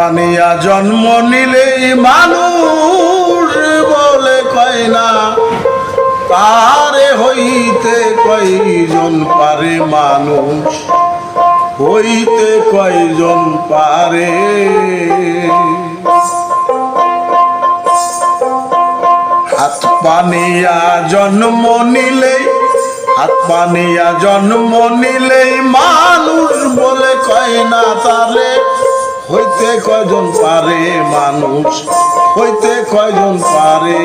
পানিয়া জন্ম নিলেই মানুষ বলে কয় না, তারে হইতে কয়জন পারে মানুষ? হইতে কয়জন পারে? হাত পানিয়া জন্ম নিলেই, হাত পানিয়া জন্ম নিলেই মানুষ বলে কয় না তারে? হইতে কয়জন পারে মানুষ? হইতে কয়জন পারে?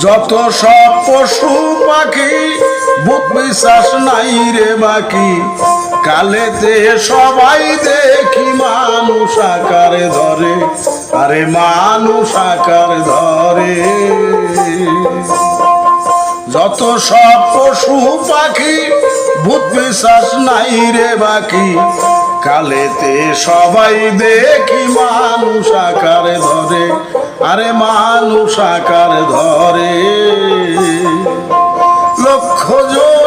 যত সব পশু পাখি, বুক বিশ্বাস নাই রে বাকি। কালেতে সবাই দেখি মানুষ আকারে ধরে, আরে মানুষ আকার ধরে। যত সব পশু পাখি ভূত বিশ্বাস নাই রে বাকি। কালেতে সবাই দেখি মানুষ আকারে ধরে। আরে মানুষ আকার ধরে। লক্ষ জনি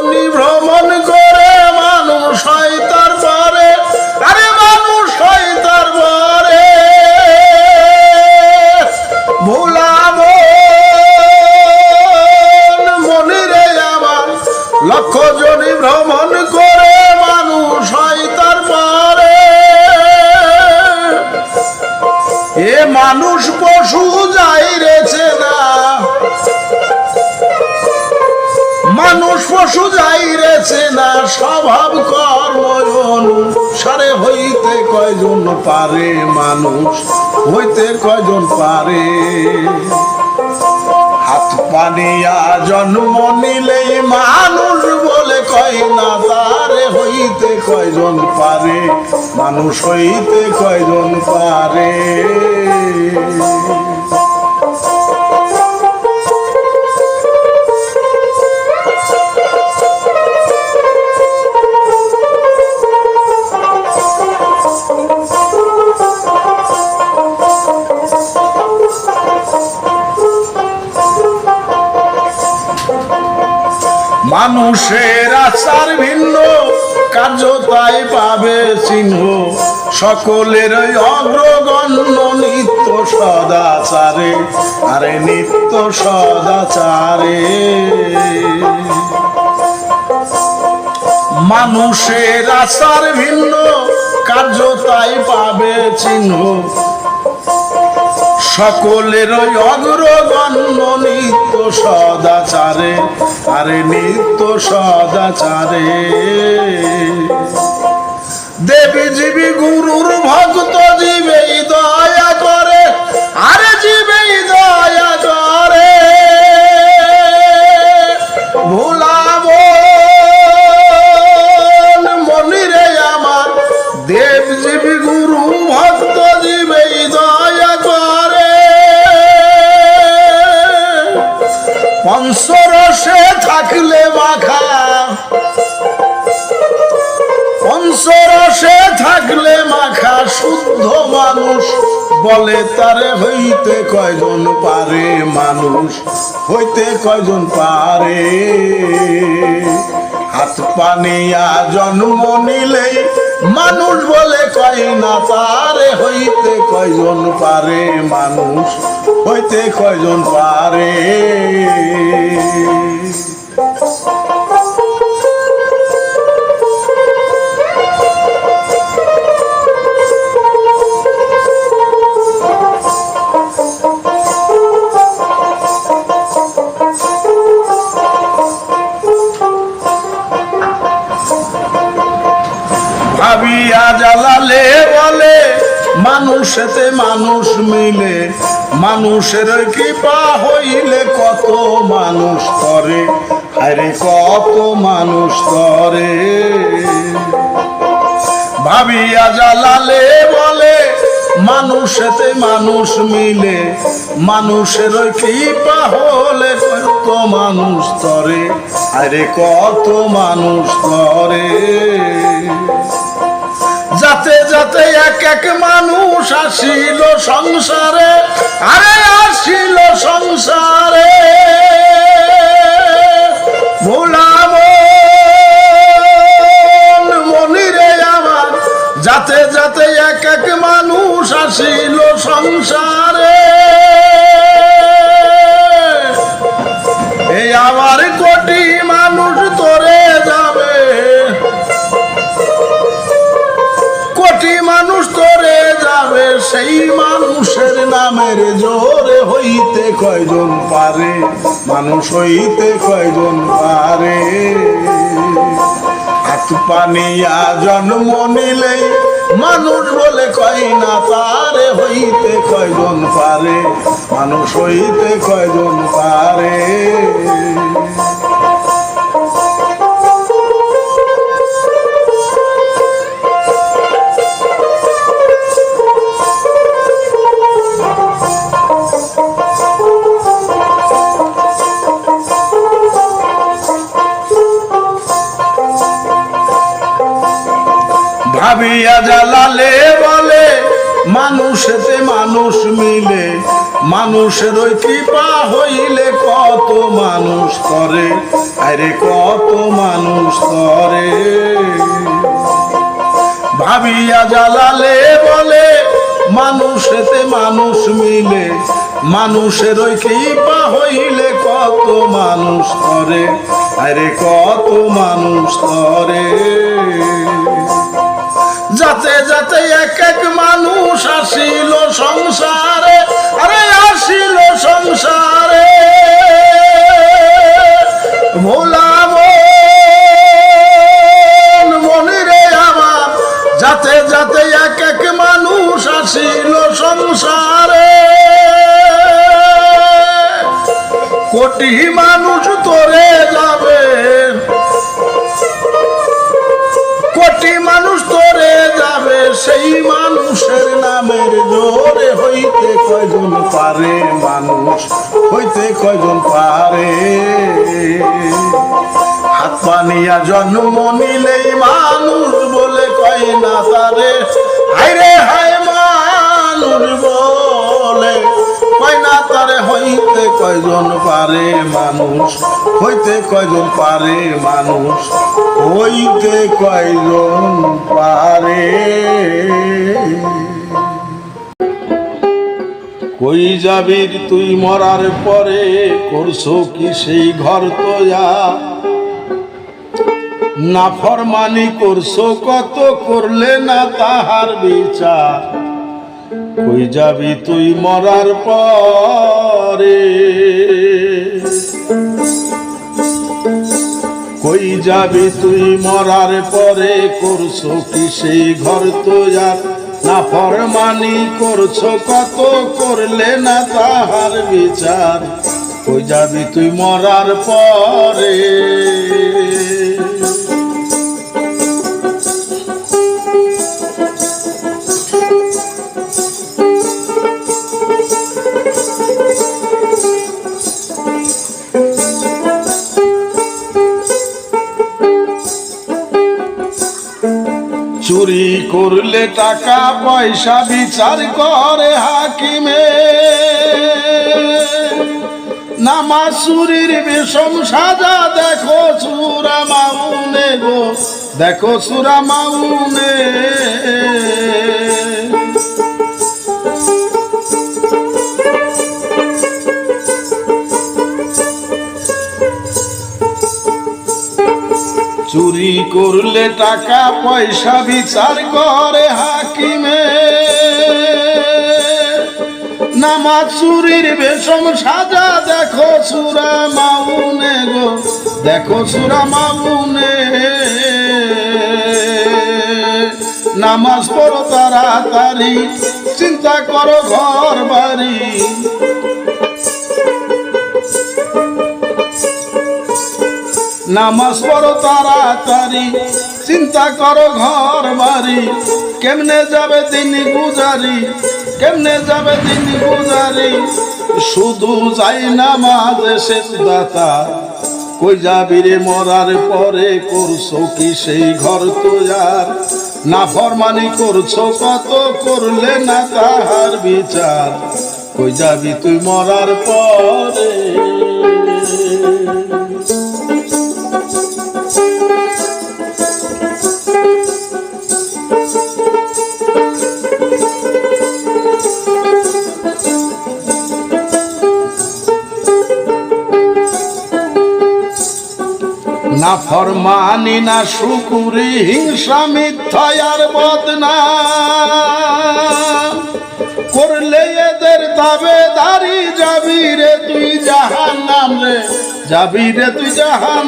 রেছে না, স্বভাব কর্ম অনুসারে হইতে কয়জন পারে মানুষ, হইতে কয়জন পারে? হাত পানিয়া জন্ম নিলেই মানুষ বলে কয়, না, তারে হইতে কয়জন পারে, মানুষ হইতে কয়জন পারে? মানুষের আচার ভিন্ন কার্য তাই পাবে চিহ্ন। সকলের অগ্রগণ্য নিত্য সদাচারে, আরে নিত্য সদাচারে। মানুষের আচার ভিন্ন কার্য তাই পাবে চিহ্ন। সকলের অগ্রগণ্য নিত্য সদাচারে আরে নিত্য সদাচারে দেবী জীবী গুরুর ভক্ত জীবেই দয়া করে, আরে জীবেই দয়া করে। থাকলে মাখা শুদ্ধ মানুষ বলে, তারে হইতে কয়জন পারে মানুষ? হইতে কয়জন পারে? হাত পানিয়া জন্ম নিলেই মানুষ বলে, কয় না, তারে হইতে কয়জন পারে মানুষ? হইতে কয়জন পারে? মানুষেতে মানুষ মিলে, মানুষের কৃপা হইলে কত মানুষ করে, আরে কত মানুষ করে। ভাবিয়া জ্বালালে বলে, মানুষেতে মানুষ মিলে, মানুষের কৃপা হলে কত মানুষ তরে আরে কত মানুষ তরে যাতে এক এক মানুষ আসিল সংসারে, আরে আসিল সংসারে। ভোলাম মনিরে আমার, যাতে যাতে এক এক মানুষ আসিল সংসারে। এই আবার মানুষ তোরে যাবে, সেই মানুষের নামের জোরে হইতে কয়জন পারে? মানুষ হইতে কয়জন পারে? হাত পানিয়া জন্ম নিলেই মানুষ বলে কয় না, তারে হইতে কয়জন পারে? মানুষ হইতে কয়জন পারে? জ্বালালে বলে মানুষেতে মানুষ মিলে, মানুষের ওই কৃপা হইলে কত মানুষ করে, আরে কত মানুষ করে। ভাবিয়া জ্বালালে বলে মানুষেতে মানুষ মিলে, মানুষের ওই কৃপা হইলে কত মানুষ করে, আরে কত মানুষ করে। যাতে যাতে এক এক মানুষ আসিল সংসারে, আরে আসিল সংসারে। ভোলাম মনিরে আমার, যাতে যাতে এক এক মানুষ আসিল সংসারে। কোটি মানুষ তোরে যাবে। সেই মানুষের নামের জোরে হইতে কয়জন পারে মানুষ? হইতে কয়জন পারে? হাত পানিয়া জন্ম নিলেই মানুষ বলে কয় না তারে? হাইরে হায় মানুষ বলে। কয় না তারে হইতে কয়জন পারে মানুষ? হইতে কয়জন পারে মানুষ? হইতে কয়জন পারে? কই যাবি তুই মরার পরে? করছ কি সেই ঘর তো যা না ফরমানি করছ কত? করলে না তাহার বিচার? কই যাবি, তুই মরার পরে। কই যাবি, তুই মরার পরে? করছ কি সেই ঘর তো আর না ফরমানি করছ কত? করলে না তাহার বিচার। কই যাবি, তুই মরার পরে? চুরি করলে টাকা পয়সা বিচার করে হাকিমে। নামা চুরির বিষম সাজা দেখো সুরা মাউনে গো, দেখো সুরা মাউনে। চুরি করলে টাকা পয়সা বিচার করে হাকিমে। নামাজ চুরির বেশম সাজা দেখো সুরা মাউনে গো, দেখো সুরা মাউনে। নামাজ পড়ো তাড়াতাড়ি, চিন্তা করো ঘর বাড়ি। নামাজ পড়ো তাড়াতাড়ি। চিন্তা করো ঘর বাড়ি। কেমনে যাবে দিন গুজারি? কেমনে যাবে দিন গুজারি? শুধু যাই না মাঝে শেষ দাতা কই যাবি রে মরার পরে? করছ কি সেই ঘর তো আর না ফরমানি করছ কত? করলে না তাহার বিচার। কই যাবি তুই মরার পরে? না ফরমানি, না শুকুরি, হিংসা মিথ্যার বদনা। করলে এদের তবে দাঁড়ি যাবি রে তুই জাহান নাম রে, যাবি রে তুই জাহান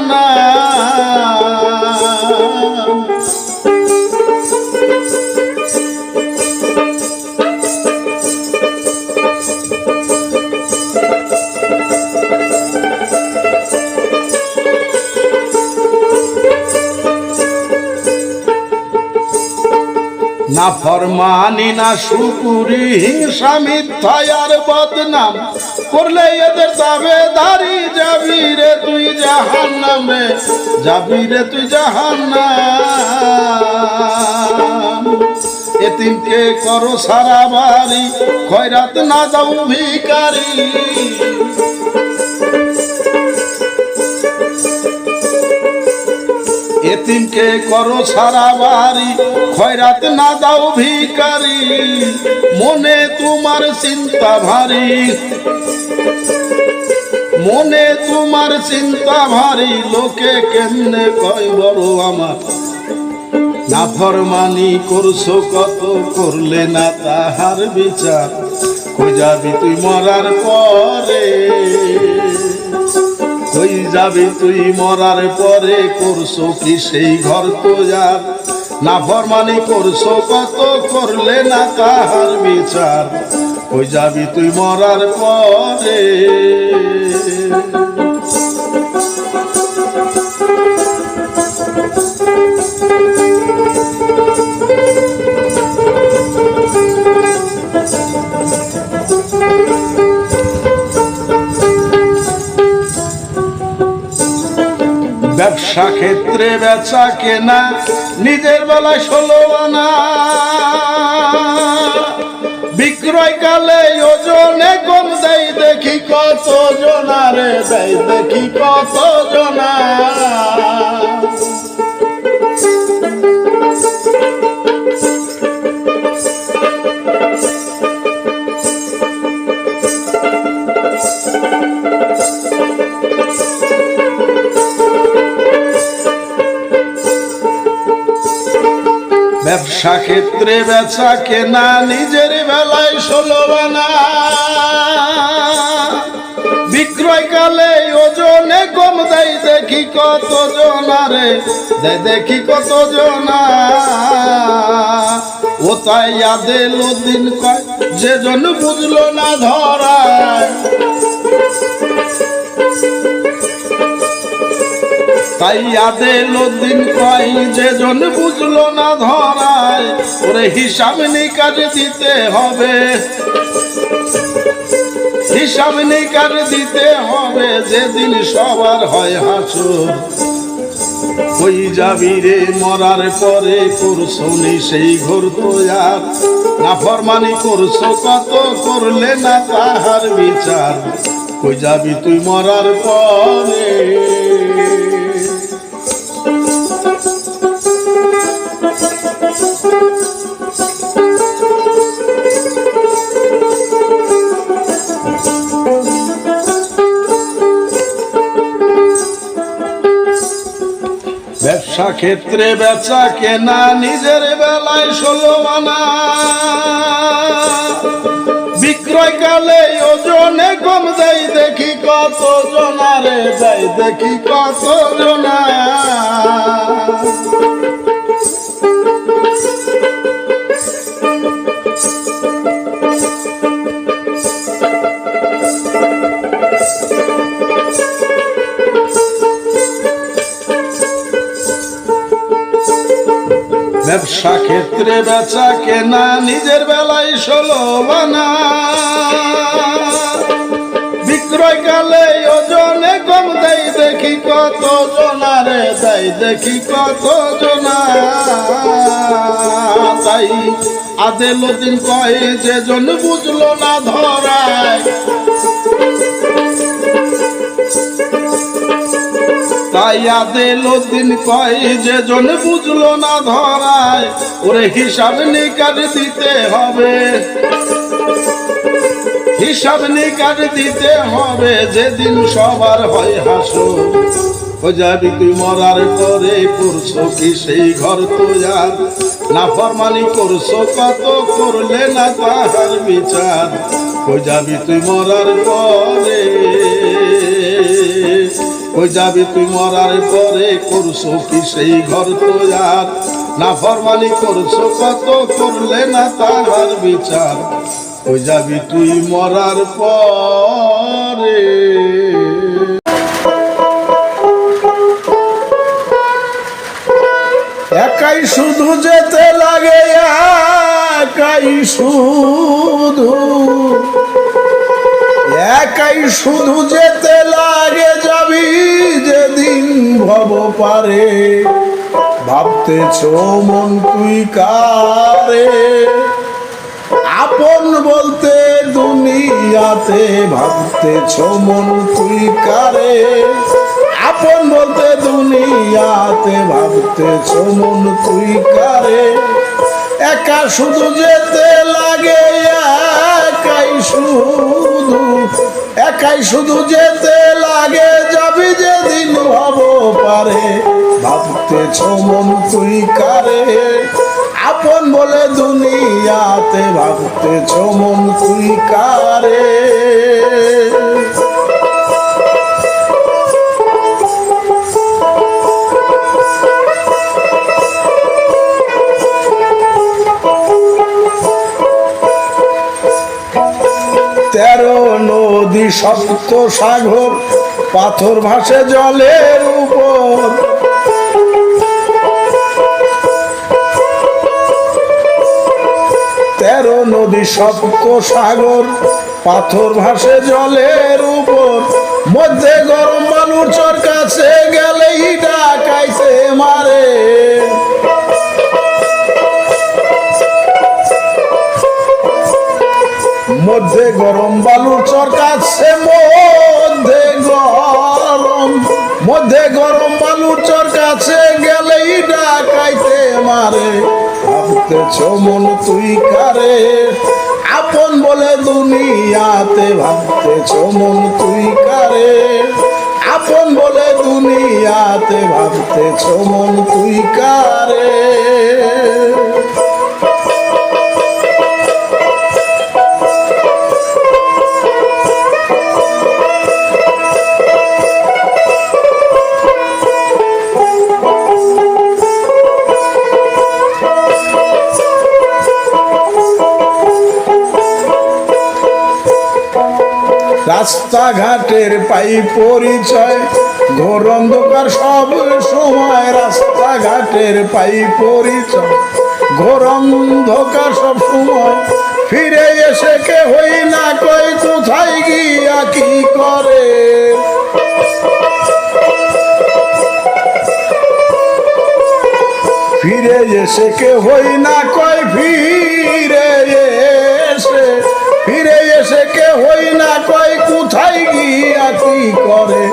না ফরমানি, না শুকুরি হিংসা মিথ্যার বদনাম। করলে এদের তবে দাঁড়ি যাবি রে তুই জাহান নামে যাবি রে তুই জাহান এতিমকে করো সারা বাড়ি, খয়রাত না দাও ভিকারি এতিমকে করো সারা বাড়ি খয়রাত না দাও ভিকারি মনে তোমার চিন্তা ভারী। মনে তোমার চিন্তা ভারী, লোকে কেমনে কয় বড় আমার? না ফরমানি করছ কত, করলে না তাহার বিচার। কই যাবি তুই মরার পরে? কই যাবি তুই মরার পরে? করছ কি সেই ঘর তো যার না ফরমানি করছ, কত করলে না তাহার বিচার? ওই যাবি তুই মরার পরে? ব্যবসা ক্ষেত্রে বেচা কেনা নিজের বেলা ষোলো আনা। বিক্রয় কালে ওজনে কম দেয় দেখি কত জনারে দেয় দেখি কত জনা ব্যবসা ক্ষেত্রে বেচা কেনা নিজের বেলায় ষোলো বানা। বিক্রয় কালে ওজনে কম দেয়, দেখি কত জনারে দেয় দেখি কত জনা ও তাই আদেল দিন কয় যে জন বুঝলো না ধরায়। তাই আদেল দিন কয় যে জন বুঝলো না ধরায়, ওরে হিসাব নিকাজ দিতে হবে। হিসাব নিকাজ দিতে হবে, যেদিন সবার হয় হাসুর। ওই যাবি রে মরার পরে করছ নি সেই ঘোর তো আর না ফরমানি করছ কত, করলে না তাহার বিচার। কই যাবি তুই মরার পরে? ব্যবসা ক্ষেত্রে বেচা কেনা নিজের বেলায় ষোলো মানা। বিক্রয় কালে ওজনে কম দেয় দেখি কত জনারে দেয়, দেখি কত জনা ব্যবসা ক্ষেত্রে বেচা কেনা নিজের বেলায় ষোলো বানা বিক্রয় কালে ওজনে কম দেয়, দেখি কত জনারে দেয় দেখি কত জনা। তাই আদেল দিন কয়ে যে জন বুঝলো না ধরায় তাই আদেল দিন কয় যে জন বুঝলো না ধরায়, ওরে হিসাব নিকাট দিতে হবে। হিসাব নিকাট দিতে হবে, যেদিন সবার হয় হাসো। যাবি তুই মরার পরে করছ কি সেই ঘর তো আর না ফরমানি করছ কত, করলে না তাহার বিচার। যাবি তুই মরার পরে ওই যাবি তুই মরার পরে? করছ কি সেই ঘর তো আর না ফরমানি করছ কত? করলে না তাহার বিচার। ওই যাবি তুই মরার পরে? একাই শুধু যেতে লাগে, একাই শুধু একাই শুধু যেতে লাগে যাবি যেদিন ভব পারে। ভাবতেছ মন তুই কারে? আপন বলতে দুনিয়াতে ভাবতেছ মন তুই কারে? আপন বলতে দুনিয়াতে ভাবতেছ মন তুই কারে? একা শুধু যেতে লাগে একাই শুধু একাই শুধু যেতে লাগে, যাবি যেদিন ভাব পারে। ভাবতেছ মন তুই কারে? আপন বলে দুনিয়াতে ভাবতেছ মন তুই কারে? সপ্ত সাগর, পাথর ভাসে জলের উপর। তেরো নদী সপ্ত সাগর, পাথর ভাসে জলের উপর। মধ্যে গরম চর কাছে গেলেই ডাকাইতে মারে। মধ্যে গরম, বালুর চর কাছে মধ্যে গরম। মধ্যে গরম, বালুর চর কাছে গেলেই ডাকাইতে মারে। ভাবতেছ মন তুই কারে? আপন বলে দুনিয়াতে ভাবতেছ মন তুই কারে? আপন বলে দুনিয়াতে ভাবতেছ মন তুই কারে? রাস্তাঘাটের পাই পরিচয়। ঘোর অন্ধকার সব সময় রাস্তাঘাটের পাই পরিচয়। ঘোর অন্ধকার সব সময় ফিরে এসে কে হই না কই কোথায় গিয়া কি করে? ফিরে এসে কে হই না কয়, ফিরে হই না কয়, কোথায় গিয়া কি করে?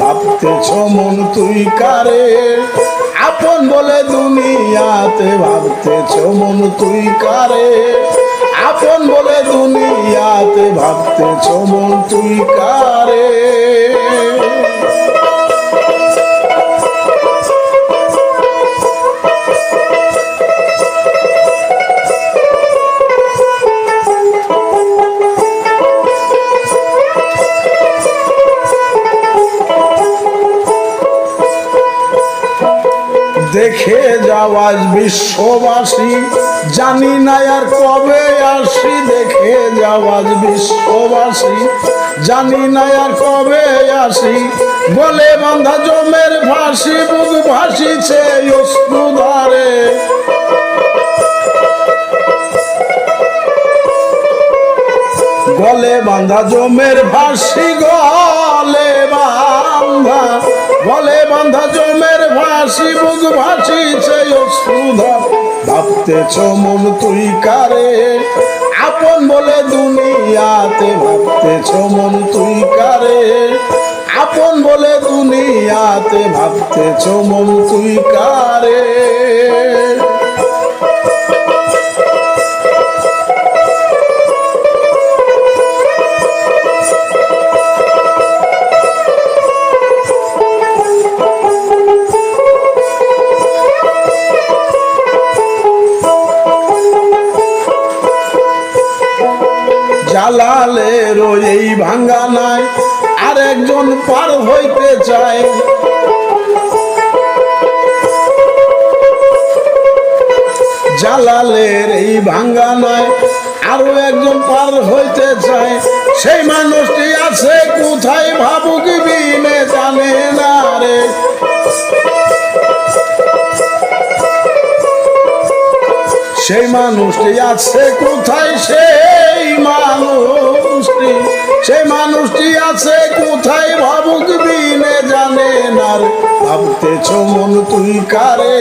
ভাবতেছ মন তুই কারে? আপন বলে দুনিয়াতে ভাবতেছ মন তুই কারে? আপন বলে দুনিয়াতে ভাবতেছ মন তুই কারে? দেখে যাওয়াজ বিশ্ববাসী, জানি না আর কবে আসি, দেখে যাওয়াজ বিশ্ববাসী, জানি না আর কবে আসি। বলে বান্ধা জমের ফাঁসি বুক ভাসিছে অশ্রুধারে। গলে বান্ধা জমের ভাসি গলে বান্ধা গলে বান্ধা জমের ভাসি বুক ভাসিছে অশ্রুধা ভাবতেছ মন তুই কারে? আপন বলে দুনিয়াতে ভাবতেছ মন তুই কারে? আপন বলে দুনিয়াতে ভাবতেছ মন তুই কারে? পার হইতে চায় জালালের এই ভাঙ্গা নাই আরও একজন পার হইতে চায় সেই মানুষটি আছে, কোথায় ভাবুক বিনে জানে না রে। সেই মানুষটি আছে, কোথায় সেই মানুষটি? সেই মানুষটি আছে কোথায় ভাবুক বিনে জানে না। ভাবতেছ মন তুই কারে?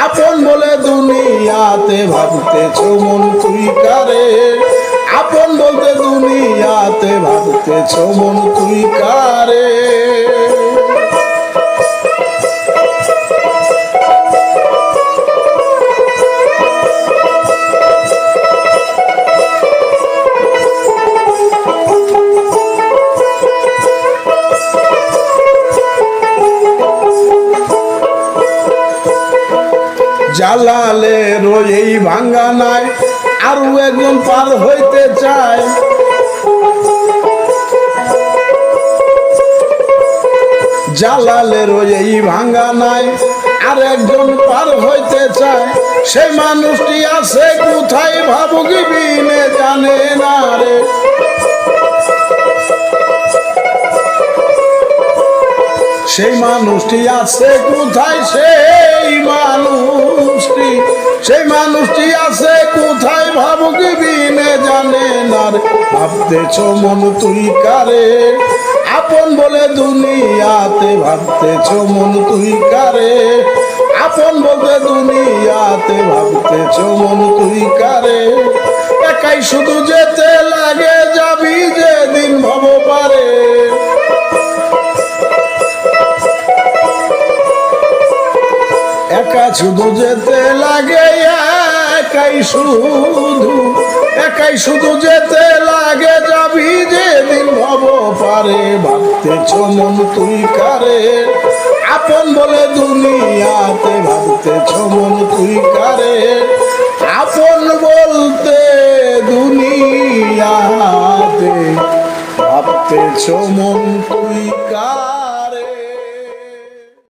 আপন বলে দুনিয়াতে ভাবতেছ মন তুই কারে? আপন বলতে দুনিয়াতে ভাবতেছ মন তুই কারে? জালালের এই ভাঙ্গা নাই আরও একজন পার হইতে চায়। জালালের এই ভাঙ্গা নাই, আর একজন পার হইতে চায়। সে মানুষটি আছে কোথায় ভাবুক বিনে জানে না রে। সেই মানুষটি আছে কোথায়? সেই মানুষটি সেই মানুষটি আছে কোথায় ভাবুক বিনে জানে না। ভাবতেছ মন তুই কারে? আপন বলে দুনিয়াতে ভাবতেছ মন তুই কারে? আপন বলতে দুনিয়াতে ভাবতেছ মন তুই কারে? একাই শুধু যেতে শুধু যেতে লাগে একাই শুধু একাই শুধু যেতে লাগে যাবি যেদিন ভব পারে। ভাবতেছ মন তুই কারে? আপন বলে দুনিয়াতে ভাবতেছ মন তুই কারে? আপন বলতে দুনিয়াতে ভাবতেছ মন তুই